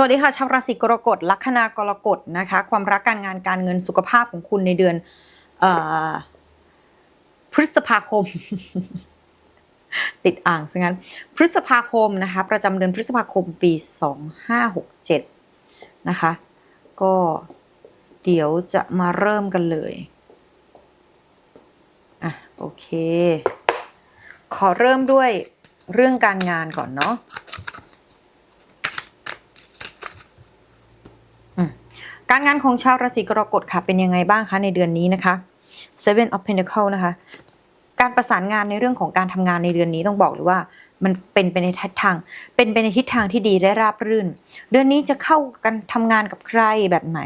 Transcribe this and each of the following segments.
สวัสดีค่ะชาวราศีกรกฎลัคนากรกฎนะคะ ความรักการงานการเงินสุขภาพของคุณในเดือนออพฤษภาคม ติดอ่างซะงั้น พฤษภาคมนะคะ ประจำเดือนพฤษภาคมปี2567นะคะ ก็เดี๋ยวจะมาเริ่มกันเลยอะโอเค ขอเริ่มด้วยเรื่องการงานก่อนเนาะ การงานของชาวราศีกรกฎค่ะเป็นยังไงบ้างคะในเดือนนี้นะคะ Seven of Pentacles นะคะ การประสานงานในเรื่องของการทำงานในเดือนนี้ต้องบอกเลยว่า มันเป็นไปในทิศทาง เป็นไปในทิศทางที่ดีและราบรื่น เดือนนี้จะเข้ากันทำงานกับใครแบบไหน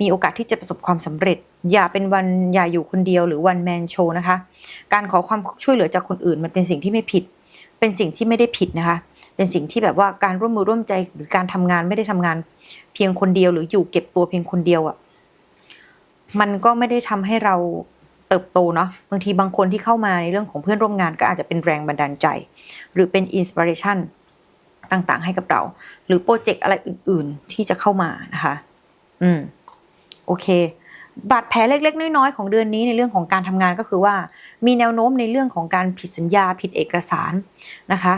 มีโอกาสที่จะประสบความสำเร็จ อย่าเป็นวันอย่าอยู่คนเดียวหรือวันแมนโชนะคะ การขอความช่วยเหลือจากคนอื่นมันเป็นสิ่งที่ไม่ผิด เป็นสิ่งที่ไม่ได้ผิดนะคะ เป็นสิ่งที่แบบว่าการร่วมมือร่วมใจหรือการทำงานไม่ได้ทำงาน เพียงคนเดียวหรืออยู่เก็บตัวเพียงคนเดียวอะ่ะมันก็ไม่ได้ทำให้เราเติบโตเนาะบางทีบางคนที่เข้ามาในเรื่องของเพื่อนร่วมงานก็อาจจะเป็นแรงบันดาลใจ หรือเป็นอินสปิเรชันต่างๆ ให้กับเรา หรือโปรเจกต์อะไรอื่น ๆ ที่จะเข้ามานะคะ อืมโอเค บาดแผลเล็ก ๆ น้อย ๆ ของเดือนนี้ในเรื่องของการทำงานก็คือว่า มีแนวโน้มในเรื่องของการผิดสัญญาผิดเอกสารนะคะ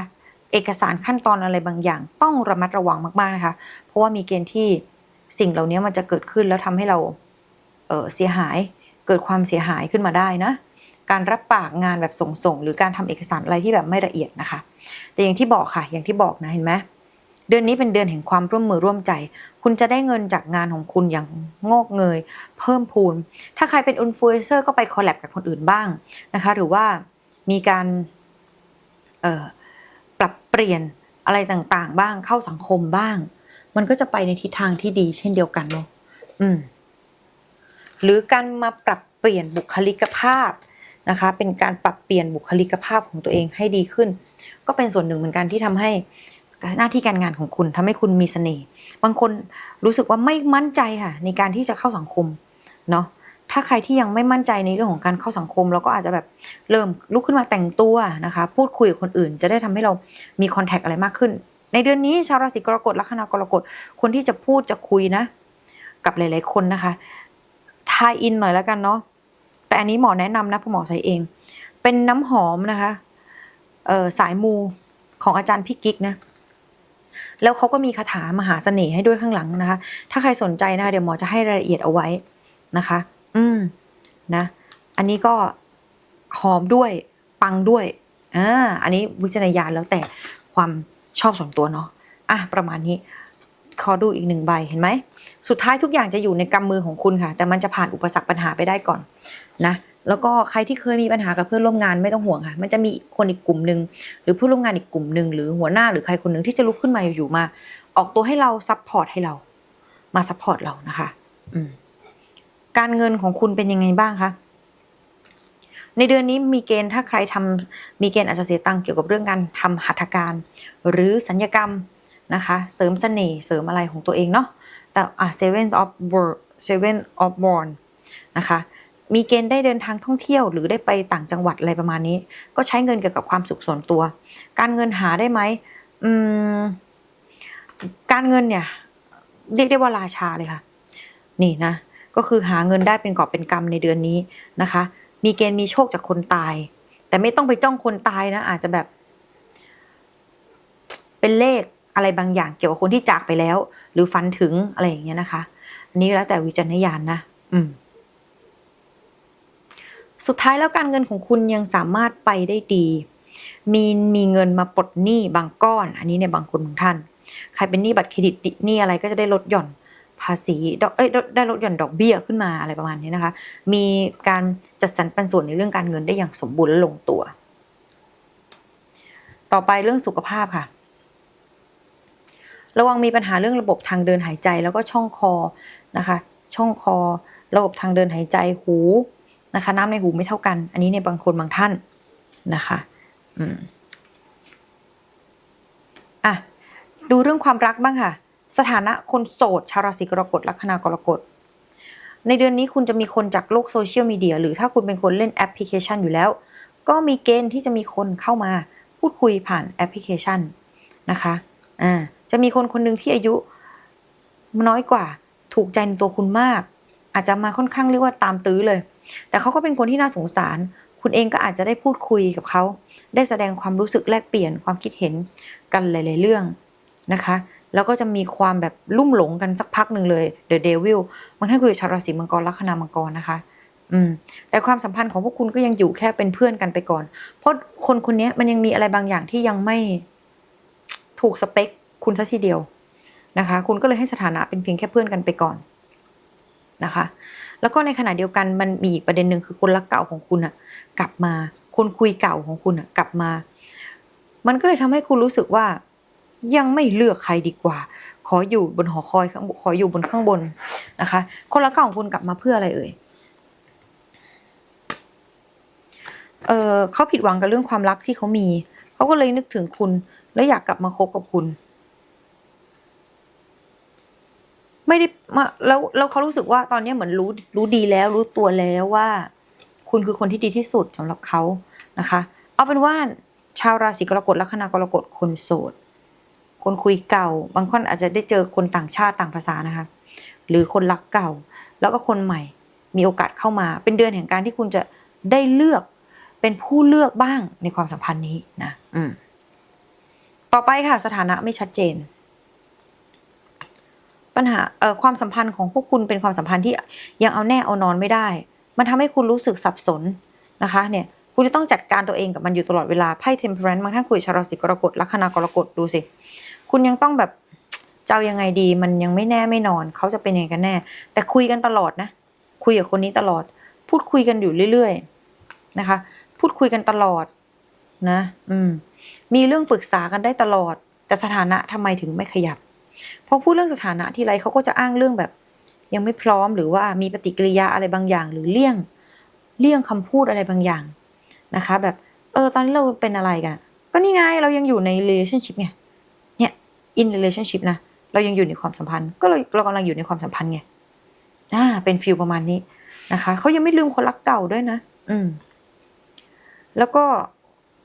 เอกสารขั้นตอนอะไรบางอย่าง ต้องระมัดระวังมากๆนะคะ เพราะว่ามีเกณฑ์ที่สิ่งเหล่านี้มันจะเกิดขึ้นแล้วทำให้เราเเสียหายเกิดความเสียหายขึ้นมาได้นะ การรับปากงานแบบส่งๆ หรือการทำเอกสารอะไรที่แบบไม่ละเอียดนะคะ แต่อย่างที่บอกค่ะ อย่างที่บอกนะเห็นไหมเดือนนี้เป็นเดือนแห่งความร่วมมือร่วมใจ คุณจะได้เงินจากงานของคุณอย่างงอกเงย เพิ่มพูน ถ้าใครเป็นอินฟลูเอนเซอร์ก็ไปคอลแลบกับคนอื่นบ้างนะคะ หรือว่ามีการปรับ เปลี่ยนอะไรต่างๆ บ้างเข้าสังคมบ้าง มันก็จะไปในทิศทางที่ดีเช่นเดียวกันเนาะอืม หรือการมาปรับเปลี่ยนบุคลิกภาพนะคะ เป็นการปรับเปลี่ยนบุคลิกภาพของตัวเองให้ดีขึ้น ก็เป็นส่วนหนึ่งเหมือนกันที่ทำให้หน้าที่การงานของคุณทำให้คุณมีเสน่ห์บางคนรู้สึกว่าไม่มั่นใจค่ะ ในการที่จะเข้าสังคมเนาะ ถ้าใครที่ยังไม่มั่นใจในเรื่องของการเข้าสังคม เราก็อาจจะแบบเริ่มลุกขึ้นมาแต่งตัวนะคะ พูดคุยกับคนอื่น จะได้ทำให้เรามีคอนแทคอะไรมากขึ้น ในเดือนนี้ชาวราศีกรกฎลัคนากรกฎคนที่จะพูดจะคุยนะ กับหลาย ๆ คนนะคะทายอินหน่อยแล้วกันเนาะแต่อันนี้หมอแนะนำนะผู้หมอใส่เอง เป็นน้ำหอมนะคะเออสายมูของอาจารย์พี่กิ๊กนะแล้วเขาก็มีคาถามหาเสน่ห์ให้ด้วยข้างหลังนะคะ ถ้าใครสนใจนะคะเดี๋ยวหมอจะให้รายละเอียดเอาไว้นะคะ อืมนะ อันนี้ก็หอมด้วยปังด้วยอ่าอันนี้วิจารณญาณแล้วแต่ความชอบส่วนตัวเนาะอะประมาณนี้ขอดูอีกหนึ่งใบเห็นไหม สุดท้ายทุกอย่างจะอยู่ในกำมือของคุณค่ะ แต่มันจะผ่านอุปสรรคปัญหาไปได้ก่อนนะแล้วก็ใครที่เคยมีปัญหากับเพื่อนร่วมงานไม่ต้องห่วงค่ะ มันจะมีคนอีกกลุ่มหนึ่งหรือผู้ร่วมงานอีกกลุ่มหนึ่งหรือหัวหน้าหรือใครคนหนึ่งที่จะลุกขึ้นมาอยู่มา ออกตัวให้เราซัพพอร์ตให้เรา มาซัพพอร์ตเรานะคะ อืม การเงินของคุณเป็นยังไงบ้างคะในเดือนนี้มีเกณฑ์ถ้าใครทำมีเกณฑ์อาจจะเสียตังค์เกี่ยวกับเรื่องการทำหัตถการ หรือสัญญกรรมนะคะ เสริมเสน่ห์เสริมอะไรของตัวเองเนาะแต่อะ seven of word seven of w a n นะคะมีเกณฑ์ได้เดินทางท่องเที่ยวหรือได้ไปต่างจังหวัดอะไรประมาณนี้ ก็ใช้เงินเกี่ยวกับความสุขส่วนตัว การเงินหาได้ไหมอืมการเงินเนี่ยเรียกได้ว่าราชาเลยค่ะ นี่นะ ก็คือหาเงินได้เป็นกอบเป็นกำในเดือนนี้นะคะ มีเกณฑ์มีโชคจากคนตาย แต่ไม่ต้องไปจ้องคนตายนะ อาจจะแบบ เป็นเลขอะไรบางอย่างเกี่ยวกับคนที่จากไปแล้ว หรือฝันถึงอะไรอย่างเงี้ยนะคะ อันนี้แล้วแต่วิจารณญาณนะ อืม สุดท้ายแล้วการเงินของคุณยังสามารถไปได้ดี มีมีเงินมาปลดหนี้บางก้อน อันนี้ในบางคนบางท่าน ใครเป็นหนี้บัตรเครดิตหนี้อะไรก็จะได้ลดหย่อน ภาษีเอ้ยได้ลดหย่อนดอกเบี้ยขึ้นมาอะไรประมาณนี้นะคะ มีการจัดสรรปันส่วนในเรื่องการเงินได้อย่างสมบูรณ์และลงตัว ต่อไปเรื่องสุขภาพค่ะ ระวังมีปัญหาเรื่องระบบทางเดินหายใจแล้วก็ช่องคอนะคะ ช่องคอ ระบบทางเดินหายใจหูนะคะ น้ำในหูไม่เท่ากัน อันนี้ในบางคนบางท่านนะคะอืมอะดูเรื่องความรักบ้างค่ะ สถานะคนโสดชาวราศีกรกฎลัคนากรกฎ ในเดือนนี้คุณจะมีคนจากโลกโซเชียลมีเดียหรือถ้าคุณเป็นคนเล่นแอปพลิเคชันอยู่แล้ว ก็มีเกณฑ์ที่จะมีคนเข้ามาพูดคุยผ่านแอปพลิเคชันนะคะอ่าจะมีคนคนหนึ่งที่อายุน้อยกว่าถูกใจในตัวคุณมาก อาจจะมาค่อนข้างเรียกว่าตามตื้อเลย แต่เขาก็เป็นคนที่น่าสงสาร คุณเองก็อาจจะได้พูดคุยกับเขา ได้แสดงความรู้สึกแลกเปลี่ยนความคิดเห็นกันหลาย ๆ เรื่องนะคะ แล้วก็จะมีความแบบลุ่มหลงกันสักพักหนึ่งเลย The Devil บางท่านคุยกับชาวราศีมังกรลัคนามังกรนะคะอืมแต่ความสัมพันธ์ของพวกคุณก็ยังอยู่แค่เป็นเพื่อนกันไปก่อน เพราะคนคนนี้มันยังมีอะไรบางอย่างที่ยังไม่ถูกสเปคคุณซะทีเดียวนะคะ คุณก็เลยให้สถานะเป็นเพียงแค่เพื่อนกันไปก่อนนะคะ แล้วก็ในขณะเดียวกันมันมีอีกประเด็นหนึ่งคือคนรักเก่าของคุณอะกลับมา คนคุยเก่าของคุณอะกลับมา มันก็เลยทำให้คุณรู้สึกว่า ยังไม่เลือกใครดีกว่า ขออยู่บนหอคอยข้างขออยู่บนข้างบนนะคะ คนรักเก่าของคุณกลับมาเพื่ออะไรเอ่ยเออเขาผิดหวังกับเรื่องความรักที่เขามี เขาก็เลยนึกถึงคุณ แล้วอยากกลับมาคบกับคุณ ไม่ได้มาแล้วแล้วเขารู้สึกว่าตอนนี้เหมือนรู้รู้ดีแล้ว รู้ตัวแล้วว่า คุณคือคนที่ดีที่สุดสำหรับเขานะคะ เอาเป็นว่าชาวราศีกรกฎลัคนากรกฎคนโสด คนคุยเก่า บางคนอาจจะได้เจอคนต่างชาติต่างภาษานะคะ หรือคนรักเก่า แล้วก็คนใหม่ มีโอกาสเข้ามา เป็นเดือนแห่งการที่คุณจะได้เลือก เป็นผู้เลือกบ้างในความสัมพันธ์นี้นะ อืม ต่อไปค่ะ สถานะไม่ชัดเจน ปัญหา เอ่อ ความสัมพันธ์ของพวกคุณเป็นความสัมพันธ์ที่ยังเอาแน่เอานอนไม่ได้ มันทำให้คุณรู้สึกสับสนนะคะเนี่ยคุณจะต้องจัดการตัวเองกับมันอยู่ตลอดเวลาไพ่ temperance บางท่านคุยชาวราศีกรกฎลัคนากรกฎดูสิ คุณยังต้องแบบจะเอายังไงดี มันยังไม่แน่ไม่นอน เขาจะเป็นยังไงกันแน่ แต่คุยกันตลอดนะ คุยกับคนนี้ตลอด พูดคุยกันอยู่เรื่อยๆนะคะ พูดคุยกันตลอดนะ อืม มีเรื่องปรึกษากันได้ตลอด แต่สถานะทำไมถึงไม่ขยับ พอพูดเรื่องสถานะทีไรเขาก็จะอ้างเรื่องแบบ ยังไม่พร้อมหรือว่ามีปฏิกิริยาอะไรบางอย่าง หรือเลี่ยงเลี่ยงคำพูดอะไรบางอย่างนะคะ แบบ เออ ตอนนี้เราเป็นอะไรกัน ก็นี่ไงเรายังอยู่ใน relationship ไงเนี่ย in relationship นะ เรายังอยู่ในความสัมพันธ์ ก็เราเรากำลังอยู่ในความสัมพันธ์ไง อ่า เป็นฟิลประมาณนี้นะคะ เขายังไม่ลืมคนรักเก่าด้วยนะ อืม แล้วก็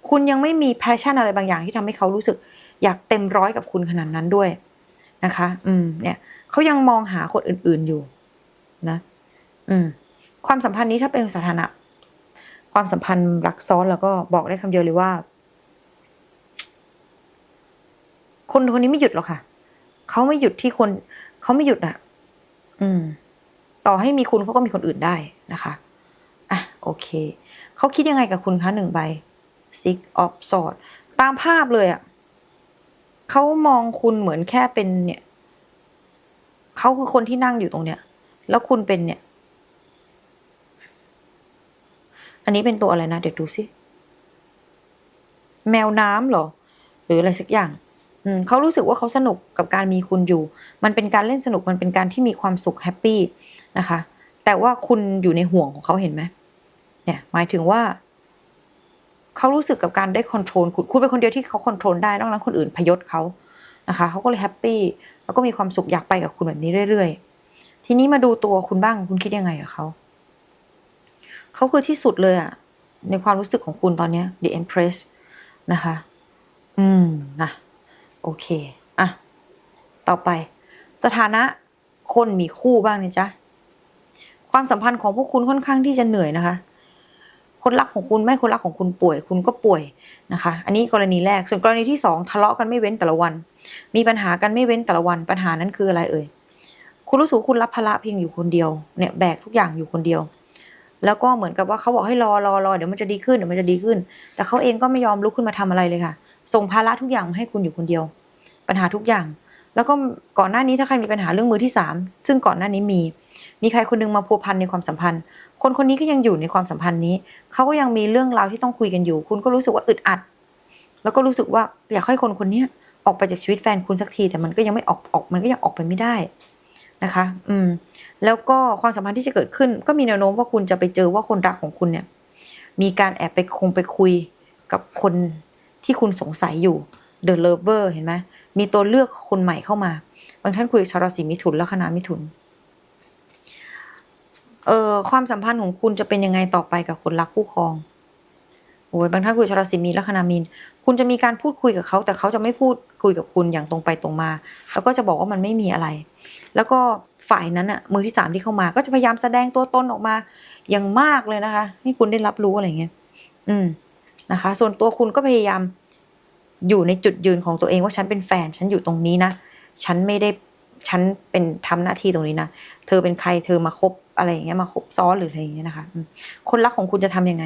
คุณยังไม่มีแพชชั่นอะไรบางอย่างที่ทำให้เขารู้สึก อยากเต็มร้อยกับคุณขนาดนั้นด้วยนะคะ อืม เนี่ย เขายังมองหาคนอื่น ๆอยู่นะ อืม ความสัมพันธ์นี้ถ้าเป็นสถานะ ความสัมพันธ์รักซ้อนแล้วก็บอกได้คำเดียวเลยว่า คนคนนี้ไม่หยุดหรอกค่ะ เขาไม่หยุดที่คน เขาไม่หยุดอะ อืม ต่อให้มีคุณเขาก็มีคนอื่นได้นะคะอะโอเค เขาคิดยังไงกับคุณคะหนึ่งใบ six of swords ตามภาพเลยอะเขามองคุณเหมือนแค่เป็นเนี่ยเขาคือคนที่นั่งอยู่ตรงเนี้ย แล้วคุณเป็นเนี่ย อันนี้เป็นตัวอะไรนะ เดี๋ยวดูสิ แมวน้ำเหรอ หรืออะไรสักอย่าง เขารู้สึกว่าเขาสนุกกับการมีคุณอยู่ มันเป็นการเล่นสนุกมันเป็นการที่มีความสุขแฮปปี้นะคะ แต่ว่าคุณอยู่ในห่วงของเขาเห็นไหมเนี่ยหมายถึงว่าเขารู้สึกกับการได้คอนโทรลคุณคุณเป็นคนเดียวที่เขาคอนโทรลได้นอกนั้นคนอื่นพยศเขานะคะเขาก็เลยแฮปปี้แล้วก็มีความสุขอยากไปกับคุณแบบนี้เรื่อย ๆ ทีนี้มาดูตัวคุณบ้างคุณคิดยังไงกับเขาเขาคือที่สุดเลยอะในความรู้สึกของคุณตอนเนี้ย The Empress นะคะ อืมนะ โอเค อะ ต่อไป สถานะคนมีคู่บ้างนะจ๊ะ ความสัมพันธ์ของพวกคุณค่อนข้างที่จะเหนื่อยนะคะ คนรักของคุณไม่คนรักของคุณป่วย คุณก็ป่วยนะคะ อันนี้กรณีแรก ส่วนกรณีที่สองทะเลาะกันไม่เว้นแต่ละวัน มีปัญหากันไม่เว้นแต่ละวัน ปัญหานั้นคืออะไรเอ่ย คุณรู้สึกคุณรับภาระเพียงอยู่คนเดียว เนี่ยแบกทุกอย่างอยู่คนเดียวแล้วก็เหมือนกับว่าเขาบอกให้รอรอรอเดี๋ยวมันจะดีขึ้นเดี๋ยวมันจะดีขึ้น แต่เขาเองก็ไม่ยอมลุกขึ้นมาทำอะไรเลยค่ะ ส่งภาระทุกอย่างให้คุณอยู่คนเดียว ปัญหาทุกอย่าง แล้วก็ก่อนหน้านี้ถ้าใครมีปัญหาเรื่องมือที่สามซึ่งก่อนหน้านี้มี มีใครคนนึงมาพัวพันในความสัมพันธ์ คนคนนี้ก็ยังอยู่ในความสัมพันธ์นี้ เขาก็ยังมีเรื่องราวที่ต้องคุยกันอยู่ คุณก็รู้สึกว่าอึดอัด แล้วก็รู้สึกว่าอยากให้คนคนนี้ออกไปจากชีวิตแฟนคุณสักที แต่มันก็ยังไม่ออกออก มันก็ยังออกไปไม่ได้นะคะ อืม แล้วก็ความสัมพันธ์ที่จะเกิดขึ้น ก็มีแนวโน้มว่าคุณจะไปเจอว่าคนรักของคุณเนี่ย มีการแอบไปคงไปคุยกับคน ที่คุณสงสัยอยู่ The Lover เห็นไหมมีตัวเลือกคนใหม่เข้ามา บางท่านคุยชาวราศีมิถุนและคณะมิถุนเอ่อความสัมพันธ์ของคุณจะเป็นยังไงต่อไปกับคนรักคู่ครองโอ้ยบางท่านคุยชาวราศีมีนลัคนามีน คุณจะมีการพูดคุยกับเขา แต่เขาจะไม่พูดคุยกับคุณอย่างตรงไปตรงมา แล้วก็จะบอกว่ามันไม่มีอะไร แล้วก็ฝ่ายนั้นอะมือที่สามที่เข้ามา ก็จะพยายามแสดงตัวตนออกมาอย่างมากเลยนะคะ ให้คุณได้รับรู้อะไรเงี้ย อืมนะคะ ส่วนตัวคุณก็พยายาม อยู่ในจุดยืนของตัวเองว่าฉันเป็นแฟน ฉันอยู่ตรงนี้นะ ฉันไม่ได้ฉันเป็นทำหน้าที่ตรงนี้นะเธอเป็นใครเธอมาคบอะไรอย่างเงี้ยมาคบซ้อนหรืออะไรอย่างเงี้ยนะคะคนรักของคุณจะทำยังไง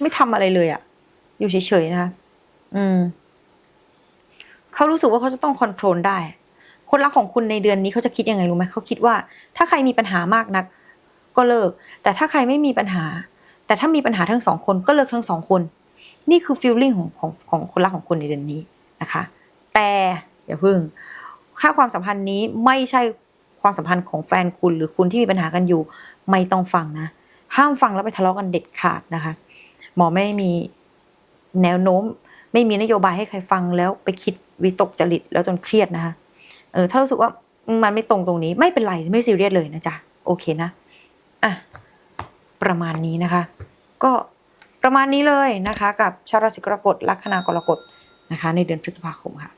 ไม่ทำอะไรเลยอะอยู่เฉยๆนะคะอืมเขารู้สึกว่าเขาจะต้องคอนโทรลได้ คนรักของคุณในเดือนนี้เขาจะคิดยังไงรู้ไหมเขาคิดว่า ถ้าใครมีปัญหามากนัก ก็เลิก แต่ถ้าใครไม่มีปัญหา แต่ถ้ามีปัญหาทั้งสองคนก็เลิกทั้งสองคน นี่คือฟีลลิ่งของของของคนรักของคุณในเดือนนี้นะคะ แต่อย่าพึ่ง ถ้าความสัมพันธ์นี้ไม่ใช่ความสัมพันธ์ของแฟนคุณหรือคุณที่มีปัญหากันอยู่ ไม่ต้องฟังนะ ห้ามฟังแล้วไปทะเลาะกันเด็ดขาดนะคะ หมอไม่มีแนวโน้ม ไม่มีนโยบายให้ใครฟังแล้วไปคิดวิตกจริตแล้วจนเครียดนะคะ เออถ้ารู้สึกว่ามันไม่ตรงตรงนี้ไม่เป็นไรไม่ซีเรียสเลยนะจ๊ะโอเคนะอะประมาณนี้นะคะ ก็ ประมาณนี้เลยนะคะ กับชาวราศีกรกฎลัคนากรกฎนะคะ ในเดือนพฤษภาคมค่ะ